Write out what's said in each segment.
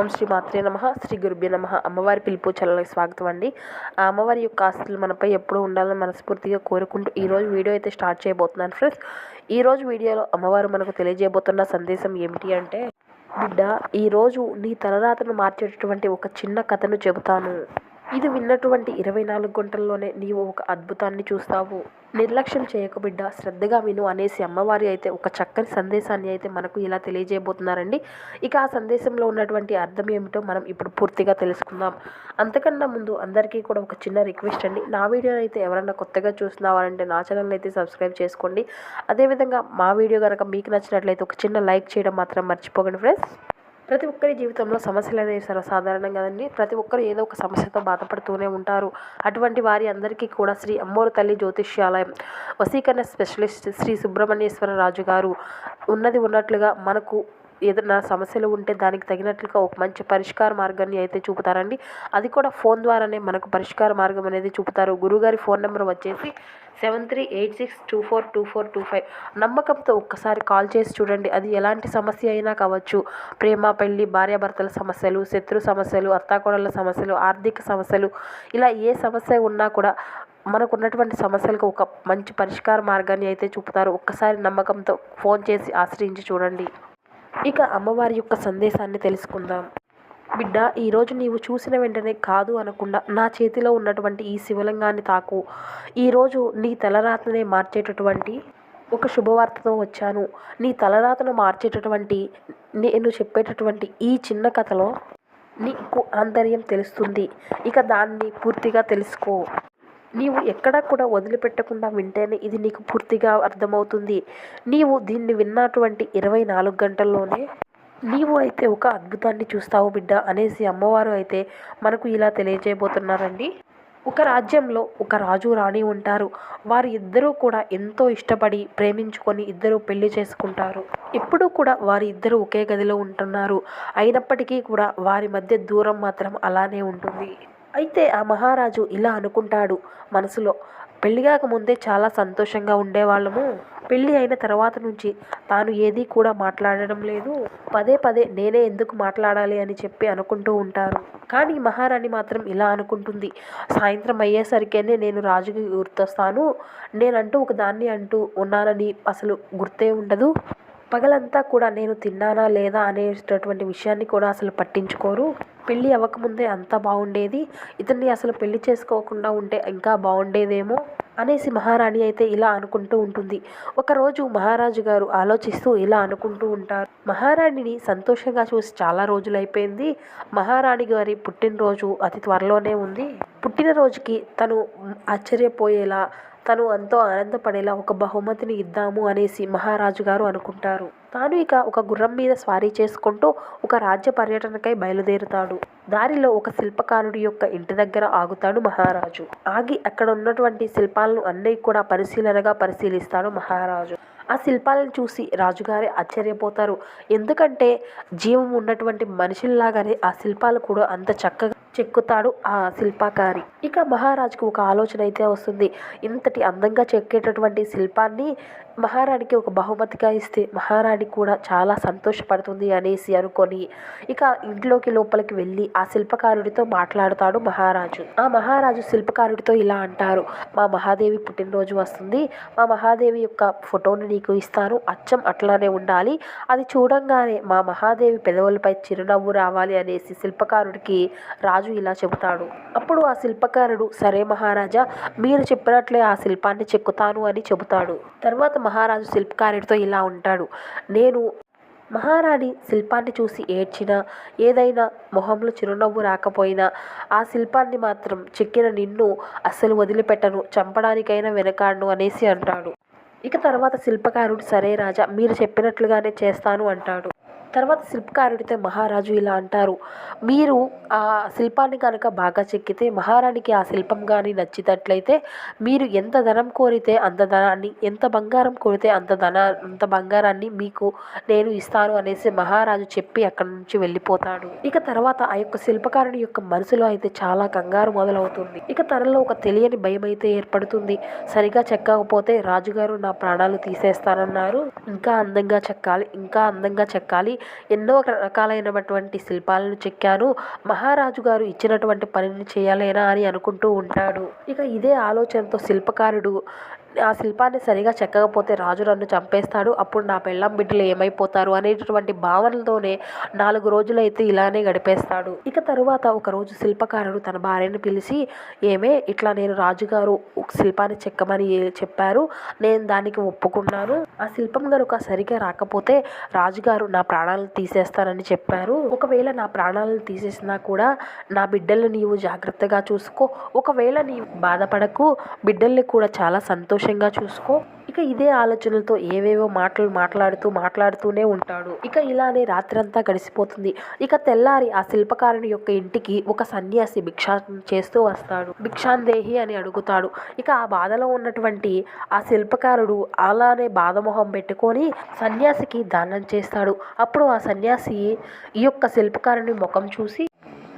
ఓం శ్రీ మాత్రే నమ. శ్రీ గురుభ్య నమ. అమ్మవారి పిలుపు చల్లకి స్వాగతం అండి. ఆ అమ్మవారి యొక్క ఆస్తులు మనపై ఎప్పుడూ ఉండాలని మనస్ఫూర్తిగా కోరుకుంటూ ఈరోజు వీడియో అయితే స్టార్ట్ చేయబోతున్నాను ఫ్రెండ్స్. ఈరోజు వీడియోలో అమ్మవారు మనకు తెలియజేయబోతున్న సందేశం ఏమిటి అంటే బిడ్డ ఈరోజు నీ తలరాతను మార్చేటటువంటి ఒక చిన్న కథను చెబుతాను. ఇది విన్నటువంటి ఇరవై నాలుగు గంటల్లోనే నీవు ఒక అద్భుతాన్ని చూస్తావు. నిర్లక్ష్యం చేయకబిడ్డ శ్రద్ధగా విను అనేసి అమ్మవారి అయితే ఒక చక్కని సందేశాన్ని అయితే మనకు ఇలా తెలియజేయబోతున్నారండి. ఇక ఆ సందేశంలో ఉన్నటువంటి అర్థం ఏమిటో మనం ఇప్పుడు పూర్తిగా తెలుసుకుందాం. అంతకన్నా ముందు అందరికీ కూడా ఒక చిన్న రిక్వెస్ట్ అండి. నా వీడియోని అయితే ఎవరైనా కొత్తగా చూస్తున్నావారంటే నా ఛానల్ అయితే సబ్స్క్రైబ్ చేసుకోండి. అదేవిధంగా మా వీడియో కనుక మీకు నచ్చినట్లయితే ఒక చిన్న లైక్ చేయడం మాత్రం మర్చిపోకండి ఫ్రెండ్స్. ప్రతి ఒక్కరి జీవితంలో సమస్యలు అనేవి సర్వసాధారణం కదండి. ప్రతి ఒక్కరు ఏదో ఒక సమస్యతో బాధపడుతూనే ఉంటారు. అటువంటి వారి అందరికీ కూడా శ్రీ అమ్మోరు తల్లి జ్యోతిష్యాలయం వసీకరణ స్పెషలిస్ట్ శ్రీ సుబ్రహ్మణ్యేశ్వర రాజు గారు ఉన్నది ఉన్నట్లుగా మనకు ఏదైనా సమస్యలు ఉంటే దానికి తగినట్లుగా ఒక మంచి పరిష్కార మార్గాన్ని అయితే చూపుతారండి. అది కూడా ఫోన్ ద్వారానే మనకు పరిష్కార మార్గం అనేది చూపుతారు. గురుగారి ఫోన్ నెంబర్ వచ్చేసి seven three eight six two four two four two five నమ్మకంతో ఒక్కసారి కాల్ చేసి చూడండి. అది ఎలాంటి సమస్య అయినా కావచ్చు. ప్రేమ పెళ్ళి భార్యాభర్తల సమస్యలు శత్రు సమస్యలు అత్తాకోడళ్ళ సమస్యలు ఆర్థిక సమస్యలు ఇలా ఏ సమస్య ఉన్నా కూడా మనకు ఉన్నటువంటి సమస్యలకు ఒక మంచి పరిష్కార మార్గాన్ని అయితే చూపుతారు. ఒక్కసారి నమ్మకంతో ఫోన్ చేసి ఆశ్రయించి చూడండి. ఇక అమ్మవారి యొక్క సందేశాన్ని తెలుసుకుందాం. బిడ్డ ఈరోజు నీవు చూసిన వెంటనే కాదు అనకుండా నా చేతిలో ఉన్నటువంటి ఈ శివలింగాన్ని తాకు. ఈరోజు నీ తలరాతనే మార్చేటటువంటి ఒక శుభవార్తతో వచ్చాను. నీ తలరాతను మార్చేటటువంటి నేను చెప్పేటటువంటి ఈ చిన్న కథలో నీకు ఆంతర్యం తెలుస్తుంది. ఇక దాన్ని పూర్తిగా తెలుసుకో. నీవు ఎక్కడా కూడా వదిలిపెట్టకుండా వింటేనే ఇది నీకు పూర్తిగా అర్థమవుతుంది. నీవు దీన్ని విన్నటువంటి ఇరవై నాలుగు గంటల్లోనే నీవు అయితే ఒక అద్భుతాన్ని చూస్తావు బిడ్డ అనేసి అమ్మవారు అయితే మనకు ఇలా తెలియజేయబోతున్నారండి. ఒక రాజ్యంలో ఒక రాజు రాణి ఉంటారు. వారి ఇద్దరూ కూడా ఎంతో ఇష్టపడి ప్రేమించుకొని ఇద్దరు పెళ్ళి చేసుకుంటారు. ఎప్పుడూ కూడా వారి ఇద్దరు ఒకే గదిలో ఉంటున్నారు. అయినప్పటికీ కూడా వారి మధ్య దూరం మాత్రం అలానే ఉంటుంది. అయితే ఆ మహారాజు ఇలా అనుకుంటాడు. మనసులో పెళ్ళిగాక ముందే చాలా సంతోషంగా ఉండేవాళ్ళము. పెళ్ళి అయిన తర్వాత నుంచి తాను ఏదీ కూడా మాట్లాడడం లేదు. పదే పదే నేనే ఎందుకు మాట్లాడాలి అని చెప్పి అనుకుంటూ ఉంటారు. కానీ మహారాణి మాత్రం ఇలా అనుకుంటుంది. సాయంత్రం అయ్యేసరికేనే నేను రాజుకి గుర్తొస్తాను. నేనంటూ ఒక దాన్ని అంటూ ఉన్నానని అసలు గుర్తే ఉండదు. పగలంతా కూడా నేను తిన్నానా లేదా అనేటటువంటి విషయాన్ని కూడా అసలు పట్టించుకోరు. పెళ్ళి అవ్వకముందే అంతా బాగుండేది. ఇతన్ని అసలు పెళ్ళి చేసుకోకుండా ఉంటే ఇంకా బాగుండేదేమో అనేసి మహారాణి అయితే ఇలా అనుకుంటూ ఉంటుంది. ఒకరోజు మహారాజు గారు ఆలోచిస్తూ ఇలా అనుకుంటూ ఉంటారు. మహారాణిని సంతోషంగా చూసి చాలా రోజులు అయిపోయింది మహారాణి గారి పుట్టినరోజు అతి త్వరలోనే ఉంది. పుట్టినరోజుకి తను ఆశ్చర్యపోయేలా తను ఎంతో ఆనందపడేలా ఒక బహుమతిని ఇద్దాము అనేసి మహారాజు గారు అనుకుంటారు. తాను ఇక ఒక గుర్రం మీద స్వారీ చేసుకుంటూ ఒక రాజ్య పర్యటనకై బయలుదేరుతాడు. దారిలో ఒక శిల్పకారుడి యొక్క ఇంటి దగ్గర ఆగుతాడు మహారాజు. ఆగి అక్కడ ఉన్నటువంటి శిల్పాలను అన్నీ కూడా పరిశీలనగా పరిశీలిస్తాడు మహారాజు. ఆ శిల్పాలను చూసి రాజుగారే ఆశ్చర్యపోతారు. ఎందుకంటే జీవం ఉన్నటువంటి మనుషుల్లాగానే ఆ శిల్పాలు కూడా అంత చక్కగా చెక్కుతాడు ఆ శిల్పాకారి. ఇక మహారాజుకు ఒక ఆలోచన అయితే వస్తుంది. ఇంతటి అందంగా చెక్కేటటువంటి శిల్పాన్ని మహారాణికి ఒక బహుమతిగా ఇస్తే మహారాణి కూడా చాలా సంతోషపడుతుంది అనేసి అనుకొని ఇక ఇంట్లోకి లోపలికి వెళ్ళి ఆ శిల్పకారుడితో మాట్లాడతాడు మహారాజు. ఆ మహారాజు శిల్పకారుడితో ఇలా అంటారు మా మహాదేవి పుట్టినరోజు వస్తుంది. మా మహాదేవి యొక్క ఫోటోని నీకు ఇస్తాను. అచ్చం అట్లానే ఉండాలి. అది చూడంగానే మా మహాదేవి పెదవులపై చిరునవ్వు రావాలి అనేసి శిల్పకారుడికి రాజు ఇలా చెబుతాడు. అప్పుడు ఆ శిల్పకారుడు సరే మహారాజా మీరు చెప్పినట్లే ఆ శిల్పాన్ని చెక్కుతాను అని చెబుతాడు. తర్వాత మహారాజు శిల్పకారుడితో ఇలా ఉంటాడు. నేను మహారాణి శిల్పాన్ని చూసి ఏడ్చినా ఏదైనా మొహంలో చిరునవ్వు రాకపోయినా ఆ శిల్పాన్ని మాత్రం చెక్కిన నిన్ను అస్సలు వదిలిపెట్టను చంపడానికైనా వెనకాడను అనేసి అంటాడు. ఇక తర్వాత శిల్పకారుడు సరే రాజా మీరు చెప్పినట్లుగానే చేస్తాను అంటాడు. తర్వాత శిల్పకారుడితో మహారాజు ఇలా అంటారు. మీరు ఆ శిల్పాన్ని కనుక బాగా చెక్కితే మహారాణికి ఆ శిల్పం కానీ నచ్చినట్లయితే మీరు ఎంత ధనం కోరితే అంత ధనాన్ని ఎంత బంగారం కోరితే అంత ధన అంత బంగారాన్ని మీకు నేను ఇస్తాను అనేసి మహారాజు చెప్పి అక్కడి నుంచి వెళ్ళిపోతాడు. ఇక తర్వాత ఆ యొక్క శిల్పకారుని యొక్క మనసులో అయితే చాలా కంగారు మొదలవుతుంది. ఇక తనలో ఒక తెలియని భయం అయితే ఏర్పడుతుంది. సరిగా చెక్కకపోతే రాజుగారు నా ప్రాణాలు తీసేస్తానన్నారు. ఇంకా అందంగా చెక్కాలి ఇంకా అందంగా చెక్కాలి ఎన్నో రకాలైనటువంటి శిల్పాలను చెక్కాను. మహారాజు గారు ఇచ్చినటువంటి పనిని చేయాలేనా అని అనుకుంటూ ఉంటాడు. ఇక ఇదే ఆలోచనతో శిల్పకారుడు ఆ శిల్పాన్ని సరిగా చెక్కకపోతే రాజు నన్ను చంపేస్తాడు. అప్పుడు నా పెళ్ళం బిడ్డలు ఏమైపోతారు అనేటటువంటి భావనలతోనే నాలుగు రోజులైతే ఇలానే గడిపేస్తాడు. ఇక తరువాత ఒకరోజు శిల్పకారుడు తన భార్యను పిలిచి ఏమే ఇట్లా నేను రాజుగారు శిల్పాన్ని చెక్కమని చెప్పారు? నేను దానికి ఒప్పుకున్నాను. ఆ శిల్పం కనుక సరిగా రాకపోతే రాజుగారు నా ప్రాణాలను తీసేస్తానని చెప్పారు. ఒకవేళ నా ప్రాణాలను తీసేసినా కూడా నా బిడ్డల్ని నీవు జాగ్రత్తగా చూసుకో. ఒకవేళ నీవు బాధపడకు. బిడ్డల్ని కూడా చాలా సంతోషం సంతోషంగా చూసుకో. ఇక ఇదే ఆలోచనలతో ఏవేవో మాటలు మాట్లాడుతూ మాట్లాడుతూనే ఉంటాడు. ఇక ఇలానే రాత్రంతా గడిసిపోతుంది. ఇక తెల్లారి ఆ శిల్పకారుని యొక్క ఇంటికి ఒక సన్యాసి భిక్షా చేస్తూ వస్తాడు. భిక్షాందేహి అని అడుగుతాడు. ఇక ఆ బాధలో ఉన్నటువంటి ఆ శిల్పకారుడు అలానే బాధమొహం పెట్టుకొని సన్యాసికి దానం చేస్తాడు. అప్పుడు ఆ సన్యాసి ఈ యొక్క శిల్పకారుని ముఖం చూసి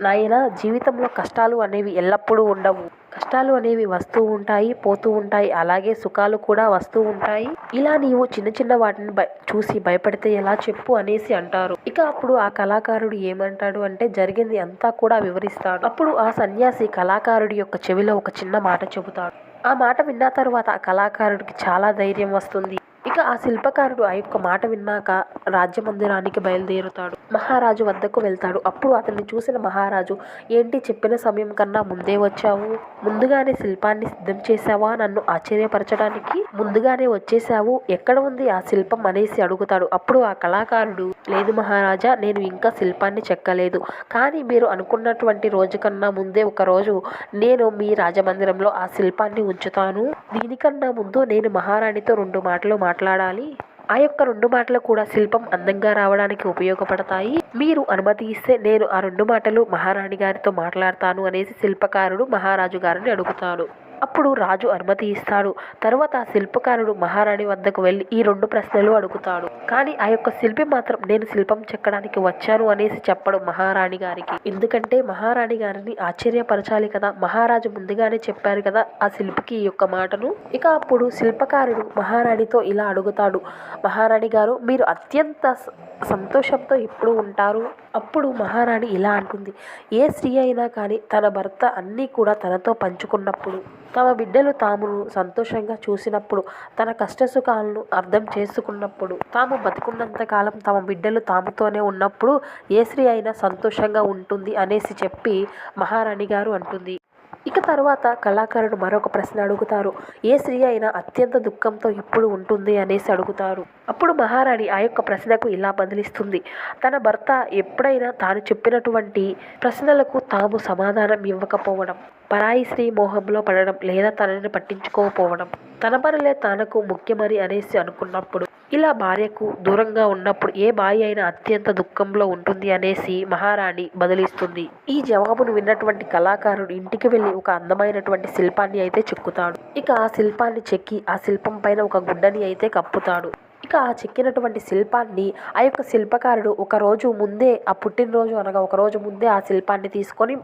నాయన జీవితంలో కష్టాలు అనేవి ఎల్లప్పుడూ ఉండవు. కష్టాలు అనేవి వస్తూ ఉంటాయి పోతూ ఉంటాయి. అలాగే సుఖాలు కూడా వస్తూ ఉంటాయి. ఇలా నీవు చిన్న చిన్న వాటిని భయ చూసి భయపడితే ఎలా చెప్పు అనేసి అంటారు. ఇక అప్పుడు ఆ కళాకారుడు ఏమంటాడు అంటే జరిగింది అంతా కూడా వివరిస్తాడు. అప్పుడు ఆ సన్యాసి కళాకారుడి యొక్క చెవిలో ఒక చిన్న మాట చెబుతాడు. ఆ మాట విన్న తర్వాత ఆ కళాకారుడికి చాలా ధైర్యం వస్తుంది. ఇక ఆ శిల్పకారుడు ఆ యొక్క మాట విన్నాక రాజ్యమందిరానికి బయలుదేరుతాడు. మహారాజు వద్దకు వెళ్తాడు. అప్పుడు అతన్ని చూసిన మహారాజు ఏంటి చెప్పిన సమయం కన్నా ముందే వచ్చావు? ముందుగానే శిల్పాన్ని సిద్ధం చేశావా? నన్ను ఆశ్చర్యపరచడానికి ముందుగానే వచ్చేసావు ఎక్కడ ఉంది ఆ శిల్పం? అనేసి అడుగుతాడు. అప్పుడు ఆ కళాకారుడు లేదు మహారాజా నేను ఇంకా శిల్పాన్ని చెక్కలేదు. కానీ మీరు అనుకున్నటువంటి రోజు కన్నా ముందే ఒక రోజు నేను మీ రాజమందిరంలో ఆ శిల్పాన్ని ఉంచుతాను. దీనికన్నా ముందు నేను మహారాణితో రెండు మాటలు మాట్లాడాలి. ఆ యొక్క రెండు మాటలు కూడా శిల్పం అందంగా రావడానికి ఉపయోగపడతాయి. మీరు అనుమతి ఇస్తే నేను ఆ రెండు మాటలు మహారాణి గారితో మాట్లాడతాను అనేసి శిల్పకారుడు మహారాజు గారిని అడుగుతాడు. అప్పుడు రాజు అనుమతి ఇస్తాడు. తరువాత ఆ శిల్పకారుడు మహారాణి వద్దకు వెళ్ళి ఈ రెండు ప్రశ్నలు అడుగుతాడు. కానీ ఆ యొక్క శిల్పి మాత్రం నేను శిల్పం చెక్కడానికి వచ్చాను అనేసి చెప్పడం మహారాణి గారికి. ఎందుకంటే మహారాణి గారిని ఆశ్చర్యపరచాలి కదా. మహారాజు ముందుగానే చెప్పారు కదా ఆ శిల్పికి ఈ యొక్క మాటను. ఇక అప్పుడు శిల్పకారుడు మహారాణితో ఇలా అడుగుతాడు. మహారాణి గారు మీరు అత్యంత సంతోషంతో ఎప్పుడు ఉంటారు? అప్పుడు మహారాణి ఇలా అంటుంది ఏ స్త్రీ అయినా కానీ తన భర్త అన్నీ కూడా తనతో పంచుకున్నప్పుడు తమ బిడ్డలు తామును సంతోషంగా చూసినప్పుడు తన కష్టసుఖాలను అర్థం చేసుకున్నప్పుడు తాము బతుకున్నంత కాలం తమ బిడ్డలు తాముతోనే ఉన్నప్పుడు ఏ స్త్రీ అయినా సంతోషంగా ఉంటుంది అనేసి చెప్పి మహారాణి గారు అంటుంది. ఇక తర్వాత కళాకారుడు మరొక ప్రశ్న అడుగుతారు. ఏ స్త్రీ అయినా అత్యంత దుఃఖంతో ఇప్పుడు ఉంటుంది అనేసి అడుగుతారు. అప్పుడు మహారాణి ఆ యొక్క ప్రశ్నకు ఇలా బదిలిస్తుంది. తన భర్త ఎప్పుడైనా తాను చెప్పినటువంటి ప్రశ్నలకు తాము సమాధానం ఇవ్వకపోవడం పరాయి స్త్రీ మోహంలో పడడం లేదా తనని పట్టించుకోకపోవడం తన పనులే తనకు ముఖ్యమని అనేసి అనుకున్నప్పుడు ఇలా భార్యకు దూరంగా ఉన్నప్పుడు ఏ భార్య అయినా అత్యంత దుఃఖంలో ఉంటుంది అనేసి మహారాణి బదిలిస్తుంది. ఈ జవాబును విన్నటువంటి కళాకారుడు ఇంటికి వెళ్ళి ఒక అందమైనటువంటి శిల్పాన్ని అయితే చెక్కుతాడు. ఇక ఆ శిల్పాన్ని చెక్కి ఆ శిల్పం పైన ఒక గుడ్డని అయితే కప్పుతాడు. ఇక ఆ చెక్కినటువంటి శిల్పాన్ని ఆ యొక్క శిల్పకారుడు ఒక రోజు ముందే ఆ పుట్టినరోజు అనగా ఒక రోజు ముందే ఆ శిల్పాన్ని తీసుకొని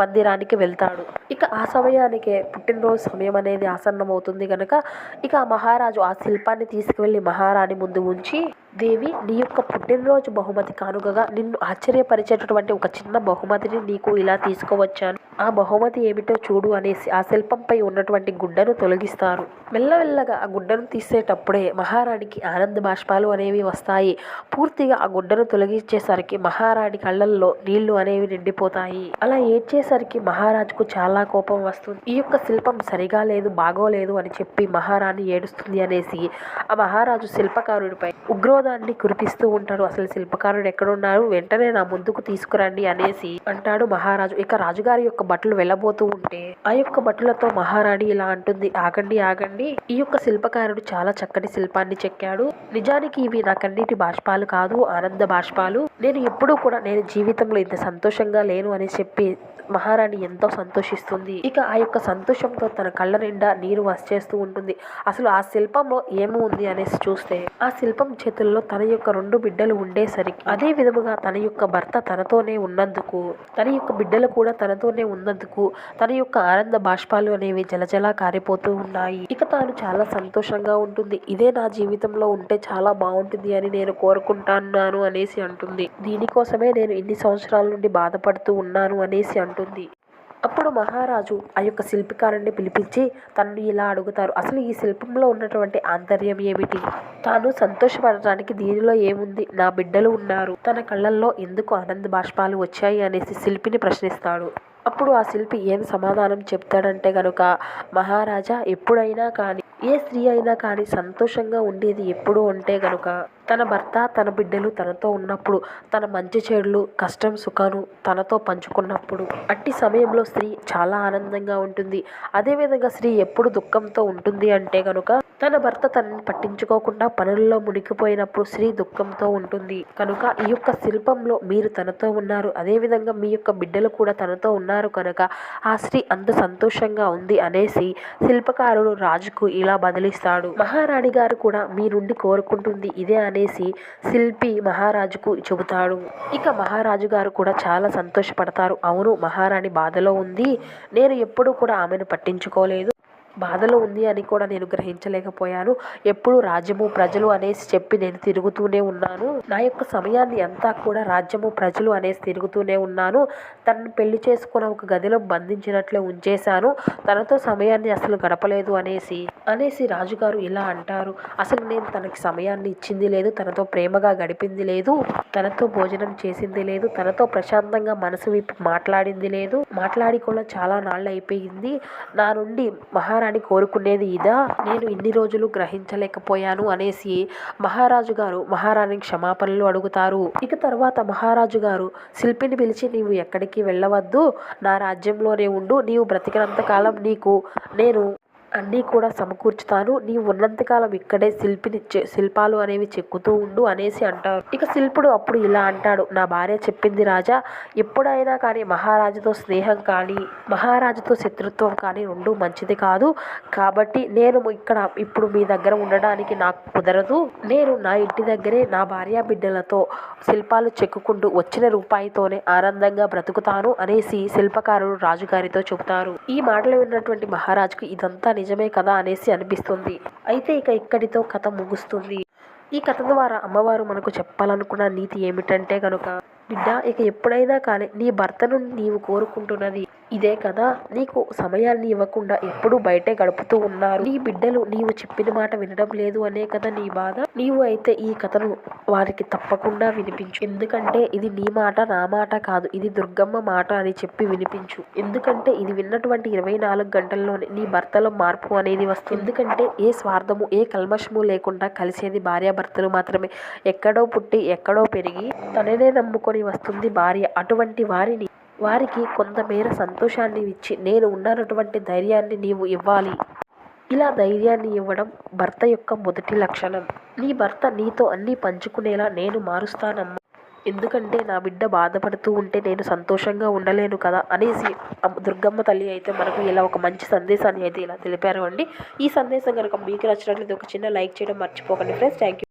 మందిరానికి వెళ్తాడు. ఇక ఆ సమయానికే పుట్టినరోజు సమయం అనేది ఆసన్నమవుతుంది కనుక ఇక ఆ మహారాజు ఆ శిల్పాన్ని తీసుకువెళ్ళి మహారాణి ముందు ఉంచి దేవి నీ యొక్క పుట్టినరోజు బహుమతి కానుకగా నిన్ను ఆశ్చర్యపరిచేటటువంటి ఒక చిన్న బహుమతిని నీకు ఇలా తీసుకువచ్చాను. ఆ బహుమతి ఏమిటో చూడు అనేసి ఆ శిల్పంపై ఉన్నటువంటి గుడ్డను తొలగిస్తారు. మెల్లమెల్లగా ఆ గుడ్డను తీసేటప్పుడే మహారాణికి ఆనంద బాష్పాలు అనేవి వస్తాయి. పూర్తిగా ఆ గుడ్డను తొలగించేసరికి మహారాణి కళ్ళల్లో నీళ్ళు అనేవి నిండిపోతాయి. అలా ఏడ్చేసరికి మహారాజుకు చాలా కోపం వస్తుంది. ఈ యొక్క శిల్పం సరిగా లేదు బాగోలేదు అని చెప్పి మహారాణి ఏడుస్తుంది అనేసి ఆ మహారాజు శిల్పకారుడిపై ఉగ్రోధాన్ని కురిపిస్తూ ఉంటాడు అసలు శిల్పకారుడు ఎక్కడున్నారు వెంటనే నా ముందుకు తీసుకురండి అనేసి అంటాడు మహారాజు. ఇక రాజుగారి యొక్క బట్టలు వెళ్ళబోతూ ఉంటే ఆ యొక్క బట్టలతో మహారాణి ఇలా అంటుంది. ఆగండి ఆగండి. ఈ యొక్క శిల్పకారుడు చాలా చక్కటి శిల్పాన్ని చెక్కాడు. నిజానికి ఇవి నాకన్నిటి బాష్పాలు కాదు ఆనంద బాష్పాలు. నేను ఎప్పుడూ కూడా నేను జీవితంలో ఇంత సంతోషంగా లేను అని చెప్పి మహారాణి ఎంతో సంతోషిస్తుంది. ఇక ఆ యొక్క సంతోషంతో తన కళ్ళ నిండా నీరు వచ్చేస్తూ ఉంటుంది. అసలు ఆ శిల్పంలో ఏమి ఉంది అనేసి చూస్తే ఆ శిల్పం చేతుల్లో కాలంలో తన యొక్క రెండు బిడ్డలు ఉండేసరికి అదే విధముగా తన యొక్క భర్త తనతోనే ఉన్నందుకు తన యొక్క బిడ్డలు కూడా తనతోనే ఉన్నందుకు తన యొక్క ఆనంద బాష్పాలు అనేవి జలజలా కారిపోతూ ఉన్నాయి. ఇక తాను చాలా సంతోషంగా ఉంటుంది. ఇదే నా జీవితంలో ఉంటే చాలా బాగుంటుంది అని నేను కోరుకుంటున్నాను అనేసి అంటుంది. దీనికోసమే నేను ఇన్ని సంవత్సరాల నుండి బాధపడుతూ ఉన్నాను అనేసి అంటుంది. అప్పుడు మహారాజు ఆ యొక్క శిల్పికారుని పిలిపించి తనను ఇలా అడుగుతారు. అసలు ఈ శిల్పంలో ఉన్నటువంటి ఆంతర్యం ఏమిటి? తాను సంతోషపడటానికి దీనిలో ఏముంది? నా బిడ్డలు ఉన్నారు. తన కళ్ళల్లో ఎందుకు ఆనంద బాష్పాలు వచ్చాయి అనేసి శిల్పిని ప్రశ్నిస్తాడు. అప్పుడు ఆ శిల్పి ఏం సమాధానం చెప్తాడంటే గనుక మహారాజా ఎప్పుడైనా కానీ ఏ స్త్రీ అయినా కానీ సంతోషంగా ఉండేది ఎప్పుడు ఉంటే గనుక తన భర్త తన బిడ్డలు తనతో ఉన్నప్పుడు తన మంచి చెడులు కష్టం సుఖాను తనతో పంచుకున్నప్పుడు. అట్టి సమయంలో స్త్రీ చాలా ఆనందంగా ఉంటుంది. అదేవిధంగా స్త్రీ ఎప్పుడు దుఃఖంతో ఉంటుంది అంటే కనుక తన భర్త తనని పట్టించుకోకుండా పనుల్లో మునిగిపోయినప్పుడు స్త్రీ దుఃఖంతో ఉంటుంది. కనుక ఈ యొక్క శిల్పంలో మీరు తనతో ఉన్నారు. అదేవిధంగా మీ యొక్క బిడ్డలు కూడా తనతో ఉన్నారు కనుక ఆ స్త్రీ అంత సంతోషంగా ఉంది అనేసి శిల్పకారుడు రాజుకు ఇలా బదిలిస్తాడు. మహారాణి గారు కూడా మీ నుండి కోరుకుంటుంది ఇదే అని అనేసి శిల్పి మహారాజుకు చెబుతాడు. ఇక మహారాజు గారు కూడా చాలా సంతోషపడతారు. అవును మహారాణి బాధలో ఉంది. నేను ఎప్పుడూ కూడా ఆమెను పట్టించుకోలేదు. బాధలో ఉంది అని కూడా నేను గ్రహించలేకపోయాను. ఎప్పుడు రాజ్యము ప్రజలు అనేసి చెప్పి నేను తిరుగుతూనే ఉన్నాను. నా యొక్క సమయాన్ని అంతా కూడా రాజ్యము ప్రజలు అనేసి తిరుగుతూనే ఉన్నాను. తనను పెళ్ళి చేసుకున్న ఒక గదిలో బంధించినట్లే ఉంచేశాను. తనతో సమయాన్ని అసలు గడపలేదు అనేసి అనేసి రాజుగారు ఇలా అంటారు. అసలు నేను తనకి సమయాన్ని ఇచ్చింది లేదు తనతో ప్రేమగా గడిపింది లేదు తనతో భోజనం చేసింది లేదు తనతో ప్రశాంతంగా మనసు విప్పి మాట్లాడింది లేదు. మాట్లాడి కూడా చాలా నాళ్ళు అయిపోయింది నా నుండి మహారాణి కోరుకునేది ఇదా? నేను ఇన్ని రోజులు గ్రహించలేకపోయాను అనేసి మహారాజు గారు మహారాణి క్షమాపణలు అడుగుతారు. ఇక తర్వాత మహారాజు గారు శిల్పిని పిలిచి నీవు ఎక్కడికి వెళ్ళవద్దు. నా రాజ్యంలోనే ఉండు. నీవు బ్రతికినంత కాలం నీకు నేను అన్నీ కూడా సమకూర్చుతాను. నీవు ఉన్నంతకాలం ఇక్కడే శిల్పిని చె- శిల్పాలు అనేవి చెక్కుతూ ఉండు అనేసి అంటారు. ఇక శిల్పుడు అప్పుడు ఇలా అంటాడు. నా భార్య చెప్పింది రాజా ఎప్పుడైనా కానీ మహారాజుతో స్నేహం కానీ మహారాజుతో శత్రుత్వం కానీ రెండు మంచిది కాదు. కాబట్టి నేను ఇక్కడ ఇప్పుడు మీ దగ్గర ఉండడానికి నాకు కుదరదు. నేను నా ఇంటి దగ్గరే నా భార్య బిడ్డలతో శిల్పాలు చెక్కుకుంటూ వచ్చిన రూపాయితోనే ఆనందంగా బ్రతుకుతాను అనేసి శిల్పకారుడు రాజుగారితో చెబుతారు. ఈ మాటలు విన్నటువంటి మహారాజుకు ఇదంతా నిజమే కదా అనేసి అనిపిస్తుంది. అయితే ఇక ఇక్కడితో కథ ముగుస్తుంది. ఈ కథ ద్వారా అమ్మవారు మనకు చెప్పాలనుకున్న నీతి ఏమిటంటే కనుక బిడ్డ ఇక ఎప్పుడైనా కానీ నీ భర్తను నీవు కోరుకుంటున్నది ఇదే కదా నీకు సమయాన్ని ఇవ్వకుండా ఎప్పుడూ బయటే గడుపుతూ ఉన్నారు. నీ బిడ్డలు నీవు చెప్పిన మాట వినడం లేదు అనే కదా నీ బాధ. నీవు అయితే ఈ కథను వారికి తప్పకుండా వినిపించు. ఎందుకంటే ఇది నీ మాట నా మాట కాదు. ఇది దుర్గమ్మ మాట అని చెప్పి వినిపించు. ఎందుకంటే ఇది విన్నటువంటి ఇరవై నాలుగు గంటల్లోనే నీ భర్తలో మార్పు అనేది వస్తుంది. ఎందుకంటే ఏ స్వార్థము ఏ కల్మషము లేకుండా కలిసేది భార్యాభర్తలు మాత్రమే. ఎక్కడో పుట్టి ఎక్కడో పెరిగి తననే నమ్ముకొని వస్తుంది భార్య. అటువంటి వారిని వారికి కొంతమేర సంతోషాన్ని ఇచ్చి నేను ఉన్నటువంటి ధైర్యాన్ని నీవు ఇవ్వాలి. ఇలా ధైర్యాన్ని ఇవ్వడం భర్త యొక్క మొదటి లక్షణం. నీ భర్త నీతో అన్నీ పంచుకునేలా నేను మారుస్తానమ్మా. ఎందుకంటే నా బిడ్డ బాధపడుతూ ఉంటే నేను సంతోషంగా ఉండలేను కదా అనేసి దుర్గమ్మ తల్లి అయితే మనకు ఇలా ఒక మంచి సందేశాన్ని అయితే ఇలా తెలిపారు అండి. ఈ సందేశం కనుక మీకు నచ్చినట్లయితే ఒక చిన్న లైక్ చేయడం మర్చిపోకండి ఫ్రెండ్స్. Thank you